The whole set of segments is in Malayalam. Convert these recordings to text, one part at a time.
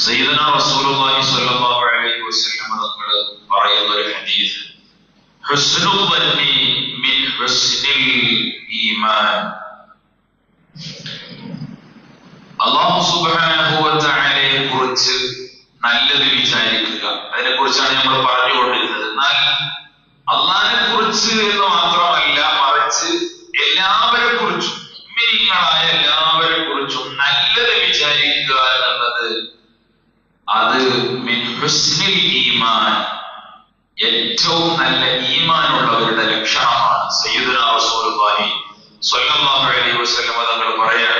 സയ്യിദന റസൂലുള്ളാഹി സ്വല്ലല്ലാഹു അലൈഹി വസല്ലം തങ്ങൾ പറയുന്ന ഒരു ഹദീസ്. ഹുസ്നുൽ ബന്നി മിൻ ഹുസ്നിൽ ഈമാൻ. അല്ലാഹു സുബ്ഹാനഹു വ തആലയെ കുറിച്ച് നല്ലത് വിചാരിക്കുക. അതിനെ കുറിച്ചാണ് നമ്മൾ പറഞ്ഞുകൊണ്ടിരുന്നത്. എന്നാൽ അള്ളാഹിനെ കുറിച്ച് എന്ന് മാത്രമല്ല മറിച്ച് എല്ലാവരെ കുറിച്ചും എല്ലാവരെ കുറിച്ചും നല്ലത് വിചാരിക്കുക എന്നുള്ളത് അത് ഈമാൻ. ഏറ്റവും നല്ല ഈമാനുള്ളവരുടെ ലക്ഷണമാണ്. സയ്യിദുന റസൂലുള്ളാഹി സ്വല്ലല്ലാഹു അലൈഹി വസല്ലം തങ്ങൾ പറയാ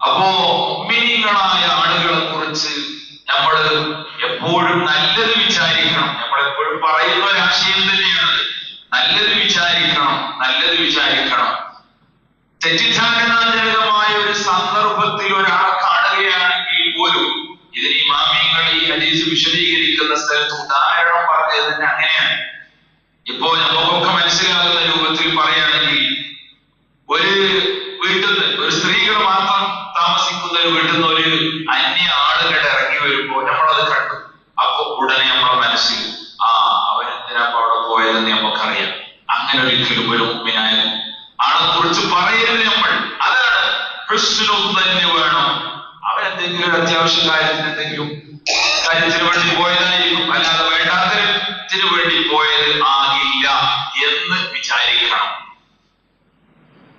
അപ്പോ മുഅ്മിനീങ്ങളായ ആളുകളെ കുറിച്ച് നമ്മൾ എപ്പോഴും നല്ലത് വിചാരിക്കണം. നമ്മൾ എപ്പോഴും പറയുന്ന ഒരു ആശയം തന്നെയാണ്. നല്ലത് വിചാരിക്കണം നല്ലത് വിചാരിക്കണം. തെറ്റിദ്ധാരണാജനകമായ ഒരു സന്ദർഭത്തിൽ ഒരാളെ കാണുകയാണെങ്കിൽ പോലും ഹദീസ് വിശദീകരിക്കുന്ന സ്ഥലത്ത് ഉദാഹരണം പറഞ്ഞത് തന്നെ അങ്ങനെയാണ്. ഇപ്പോ നമുക്കൊക്കെ മനസ്സിലാകുന്ന രൂപത്തിൽ പറയുകയാണെങ്കിൽ ഒരു വീട്ടിൽ നിന്ന് ഒരു സ്ത്രീകൾ മാത്രം താമസിക്കുന്ന ഒരു വീട്ടിൽ നിന്ന് ഒരു അന്യ ആളുകൾ ഇറങ്ങി വരുമ്പോൾ നമ്മളത് കണ്ടു. അപ്പൊ ഉടനെ നമ്മുടെ മനസ്സിൽ ആ അവരെന്തിനാ അവിടെ പോയതെന്ന് നമുക്കറിയാം. അങ്ങനെ ഒരിക്കലും ഒരു മുമ്പിനായ ആളെ കുറിച്ച് പറയരുത് നമ്മൾ. അതാണ് തന്നെ വേണം അവനെന്തെങ്കിലും ഒരു അത്യാവശ്യ കാര്യത്തിന് എന്തെങ്കിലും കാര്യത്തിന് വേണ്ടി പോയതായിരിക്കും. അല്ലാതെ വേണ്ടാത്തതിന് വേണ്ടി പോയത് ആകില്ല എന്ന് വിചാരിക്കണം.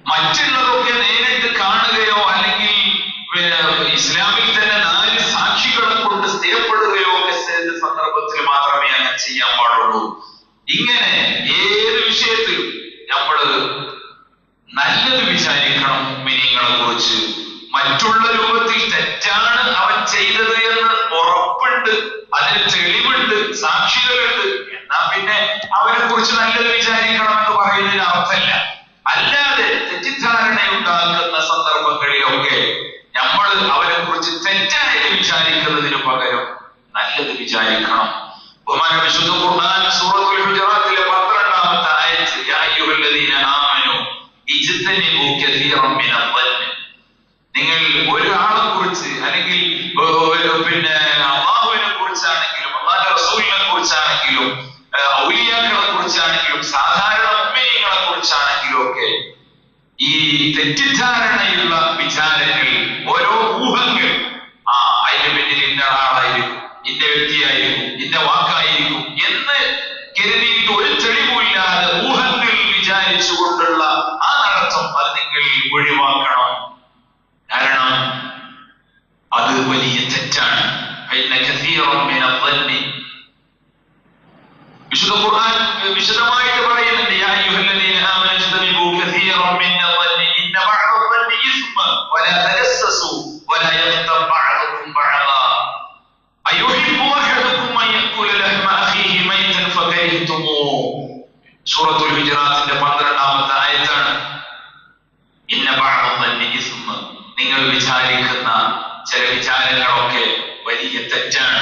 മറ്റുള്ളതൊക്കെ നേരിട്ട് കാണുകയോ അല്ലെങ്കിൽ ഇസ്ലാമിൽ തന്നെ നാല് സാക്ഷികളെ കൊണ്ട് സ്ഥിരപ്പെടുകയോ ഒക്കെ സന്ദർഭത്തിൽ മാത്രമേ അങ്ങനെ ചെയ്യാൻ പാടുള്ളൂ. ഇങ്ങനെ ഏത് വിഷയത്തിലും നമ്മൾ നല്ലത് വിചാരിക്കണം മിനിങ്ങളെ കുറിച്ച്. മറ്റുള്ള രൂപത്തിൽ തെറ്റാണ് അവൻ ചെയ്തത് എന്ന് ഉറപ്പുണ്ട് അതിന് തെളിവുണ്ട് സാക്ഷികളുണ്ട്. എന്നാ പിന്നെ അവനെ കുറിച്ച് നല്ലത് വിചാരിക്കണം എന്ന് പറയുന്നതിന് അർത്ഥമില്ല. അല്ലാതെ തെറ്റിദ്ധാരണ ഉണ്ടാകുന്ന സന്ദർഭങ്ങളിലൊക്കെ നമ്മൾ അവനെ കുറിച്ച് തെറ്റായത് വിചാരിക്കുന്നതിന് പകരം നല്ലത് വിചാരിക്കണം. ബഹുമാന വിശുദ്ധ ഖുർആൻ സൂറത്തുൽ ഹുജറാത്തിലെ പന്ത്രണ്ടാമത്തെ ആയത്ത് യാ അയ്യുഹല്ലദീന ആമനു ഇജ്തനിബു നിങ്ങൾ ഒരാളെ കുറിച്ച് അല്ലെങ്കിൽ പിന്നെ അള്ളാഹുവിനെ കുറിച്ചാണെങ്കിലും അള്ളാഹുന്റെ റസൂലിനെ കുറിച്ചാണെങ്കിലും ഔലിയാക്കളെ കുറിച്ചാണെങ്കിലും സാധാരണ ഉമ്മീങ്ങളെ കുറിച്ചാണെങ്കിലും ഒക്കെ ഈ തെറ്റിദ്ധാരണയുള്ള വിചാരങ്ങൾ ഓരോ ഊഹങ്ങൾ ആ അതിന്റെ പിന്നിൽ ഇന്ന ആളായിരിക്കും ഇന്ന വ്യക്തിയായിരിക്കും ഇന്ന വാക്കായിരിക്കും എന്ന് കരുതിയിട്ട് ഒരു തെളിവുമില്ലാതെ ഊഹങ്ങൾ വിചാരിച്ചുകൊണ്ടുള്ള കാരണം അത് വലിയ തെറ്റാണ് فإن كثيرا من الظن വിശുദ്ധ ഖുർആൻ വിശദമായിട്ട് പറയുന്നുണ്ട് യാ അയ്യുഹല്ലദീന ആമനു ഇജ്തനിബു കസീറൻ മിന الظن ഇന്ന ബഅദ الظن ഇസ്മ വലാ തജസ്സസു വലാ യഗ്തബ് ബഅദുകും ബഅദാ അയുഹിബ്ബു അഹദുകും അൻ യഅകുല ലഹ്മ അഖീഹി മൈതൻ ഫകരിഹ്തുമൂ സൂറത്തുൽ ഹുജറാത്തിന്റെ 12ാമത്തെ ആയത്താണ് ഇന്ന ബഅദ الظن ഇസ്മ നിങ്ങൾ വിചാരിക്കുന്ന ചില വിചാരങ്ങളൊക്കെ വലിയ തെറ്റാണ്.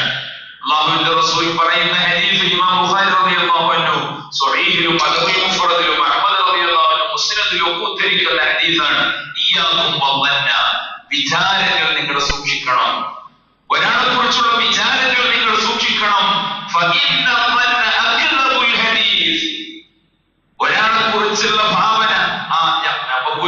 അള്ളാഹുവിന്റെ റസൂൽ പറയുന്ന ഹദീസ് ഇമാം ബുഖാരി റളിയല്ലാഹു അൻഹു സ്വഹീഹിലും അദബുൽ മുഫറദിലും അഹ്മദ് റളിയല്ലാഹു അൻഹു മുസ്നദിലും ഒക്കെ ഉദ്ധരിക്കുന്ന ഹദീസാണ് ഇയ്യാകും വദന്ന വിചാരങ്ങൾ നിങ്ങൾ സൂക്ഷിക്കണം. ഒരാളെ കുറിച്ചുള്ള വിചാരങ്ങൾ നിങ്ങൾ സൂക്ഷിക്കണം. ഒരാളെ കുറിച്ചുള്ള ഭാവന ആ ഞാൻ നമുക്ക്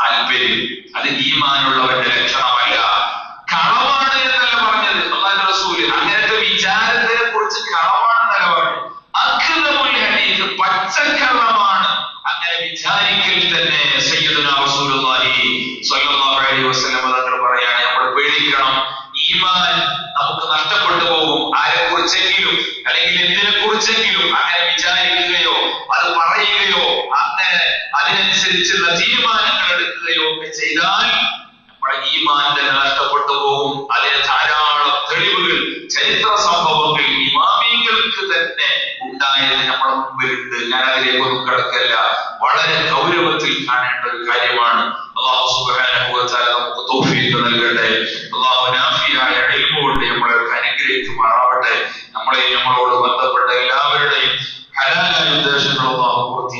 താല്പര്യം. അത് ഈമാനുള്ളവരുടെ ലക്ഷണമല്ല. കളവാണ് എന്നല്ല പറഞ്ഞത്. അള്ളാഹു റസൂൽ അങ്ങനത്തെ വിചാരത്തിനെ കുറിച്ച് കളവാണെന്നല്ല പറഞ്ഞത്. അക്രമുൽ ഹദീസ് പച്ചക്കള്ളമാണ്. അങ്ങനെ വിചാരിക്കൽ തന്നെ റസൂലുള്ളാഹി അലൈഹി വസല്ലം നമ്മൾ ഈമാൻ നമുക്ക് നഷ്ടപ്പെട്ടു പോകും. ആരെ കുറിച്ചെങ്കിലും അല്ലെങ്കിൽ എന്തിനെ കുറിച്ചെങ്കിലും അങ്ങനെ വിചാരിക്കുകയോ അത് അതിനനുസരിച്ചുള്ള തീരുമാനങ്ങൾ എടുക്കുകയോ ഒക്കെ ചെയ്താൽ നമ്മുടെ ഈമാൻ തന്നെ നഷ്ടപ്പെട്ടു പോകും. അതിന് ധാരാളം തെളിവുകൾ ചരിത്ര സംഭവങ്ങൾ ഇമാമിങ്ങൾക്ക് തന്നെ ഉണ്ടായത് നമ്മുടെ മുമ്പിലുണ്ട്. ഞാൻ അതിലേക്കൊന്നും കിടക്കല്ല. വളരെ ഗൗരവത്തിൽ കാണേണ്ട ഒരു കാര്യമാണ്. അള്ളാഹു സുബ്ഹാനഹു വ തആല നമുക്ക് തൗഫീഖ് നൽകട്ടെ. അള്ളാഹു നാഫിയായ ഇൽമു കൊണ്ട് നമ്മളെ അനുഗ്രഹിക്കുമാറാവട്ടെ. നമ്മളെ നമ്മളോട്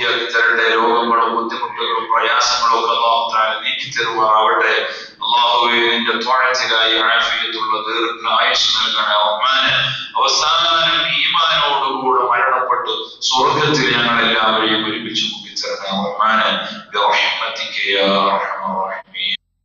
ബന്ധപ്പെട്ട രോഗങ്ങളും ബുദ്ധിമുട്ടുകളും പ്രയാസങ്ങളും ഒക്കെ അള്ളാഹു താല നീക്കി തരുമാറാവട്ടെ. അള്ളാഹുവെ നിന്റെ ത്വാഴത്തിലായി ആഫിയത്തുള്ള ദീർഘായുസ് നൽകണേ. റഹ്മാനെ അവസാനം ഈമാനോടുകൂടെ മരണപ്പെട്ട് സ്വർഗത്തിൽ ഞങ്ങൾ എല്ലാവരെയും ഒരുമിച്ച് മുക്കിത്തരണേ റഹ്മാനെ.